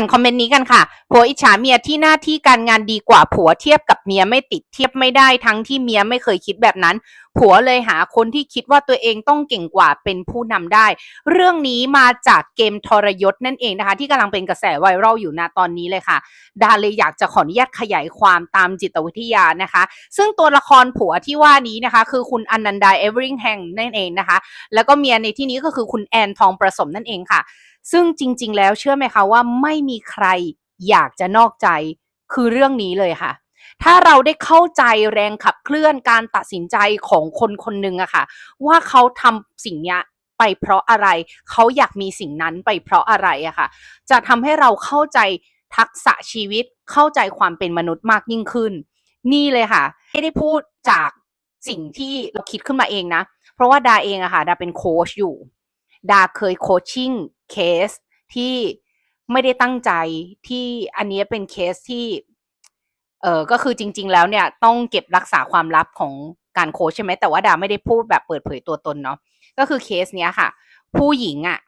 านคอมเมนต์นี้กันค่ะ ผัวอิจฉาเมียที่หน้าที่การงานดีกว่าผัวเทียบกับเมียไม่ติดเทียบไม่ได้ทั้งที่เมียไม่เคยคิดแบบนั้นผัวเลยหาคนที่คิดว่าตัวเองต้องเก่งกว่าเป็นผู้นำได้ เรื่องนี้มาจากเกมทรยศนั่นเองนะคะ ที่กำลังเป็นกระแสไวรัลอยู่ณตอนนี้เลยค่ะ ดาเลยอยากจะขออนุญาตขยายความตามจิตวิทยานะคะ ซึ่งตัวละครผัวที่ว่านี้นะคะ คือคุณอนันดาเอเวอริงแฮงนั่นเองนะคะ แล้วก็เมียในที่นี้ก็คือคุณแอนทองประสมนั่นเองค่ะ ซึ่งจริง ๆ แล้วเชื่อไหมคะว่าไม่มีใครอยากจะนอกใจคือเรื่องนี้เลยค่ะ ถ้าเราได้เข้าใจแรงขับเคลื่อนการตัดสินใจของคนคนหนึ่งอะค่ะ ว่าเขาทำสิ่งเนี้ยไปเพราะอะไร เขาอยากมีสิ่งนั้นไปเพราะอะไรอะค่ะ จะทำให้เราเข้าใจทักษะชีวิตเข้าใจความเป็นมนุษย์มากยิ่งขึ้น นี่เลยค่ะ ไม่ได้พูดจากสิ่งที่เราคิดขึ้นมาเองนะ เพราะว่าดาเองอะค่ะ ดาเป็นโค้ชอยู่ ดาเคยโคชชิ่งเคสที่ไม่ได้ตั้งใจที่อันนี้เป็นเคสที่ เออก็คือจริง ๆ แล้วเนี่ยต้องเก็บรักษาความลับของการโค้ชใช่ไหมแต่ว่าดาไม่ได้พูดแบบเปิดเผยตัวตนเนาะก็คือเคสเนี้ยค่ะ ผู้หญิงอะ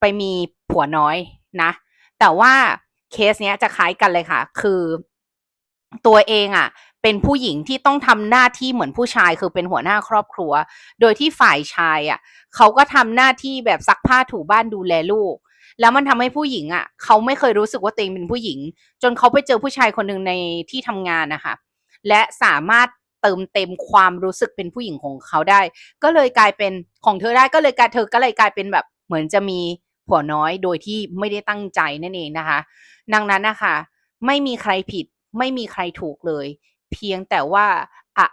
ไปมีผัวน้อยนะ แต่ว่าเคสเนี้ยจะคล้ายกันเลยค่ะ คือตัวเองอะเป็นผู้หญิงที่ต้องทำหน้าที่เหมือนผู้ชายคือเป็นหัวหน้าครอบครัว โดยที่ฝ่ายชายอะเขาก็ทำหน้าที่แบบซักผ้าถูบ้านดูแลลูก แล้วมันทำให้ผู้หญิงอะเขาไม่เคยรู้สึกว่าตัวเองเป็นผู้หญิง จนเขาไปเจอผู้ชายคนหนึ่งในที่ทำงานนะคะและสามารถเติมเต็มความรู้สึกเป็นผู้หญิงของเขาได้ ก็เลยกลายเป็นของเธอได้ก็เลยกลายเธอก็เลยกลายเป็นแบบเหมือนจะมีผัวน้อยโดยที่ไม่ได้ตั้งใจนั่นเองนะคะ ดังนั้นนะคะ ไม่มีใครผิดไม่มีใครถูกเลย เพียงแต่ว่า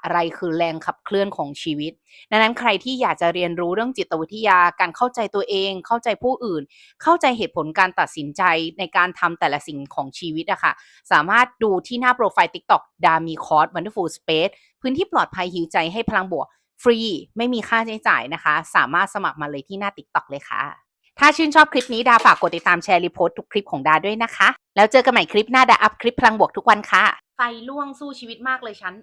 อะไรคือแรงขับเคลื่อนของชีวิต ดังนั้นใครที่อยากจะเรียนรู้เรื่องจิตวิทยา การเข้าใจตัวเอง เข้าใจผู้อื่น เข้าใจเหตุผลการตัดสินใจในการทำแต่ละสิ่งของชีวิตอะค่ะ สามารถดูที่หน้าโปรไฟล์ TikTok ดามีคอร์ส Wonderful Space พื้นที่ปลอดภัยหิวใจให้พลังบวกฟรี ไม่มีค่าใช้จ่ายนะคะ สามารถสมัครมาเลยที่หน้า TikTok เลยค่ะ ถ้าชื่นชอบคลิปนี้ดาฝากกดติดตามแชร์รีโพสต์ทุกคลิปของดาด้วยนะคะ แล้วเจอกันใหม่คลิปหน้าดาอัพคลิปพลังบวกทุกวันค่ะไฟล่วงสู้ชีวิตมากเลยฉัน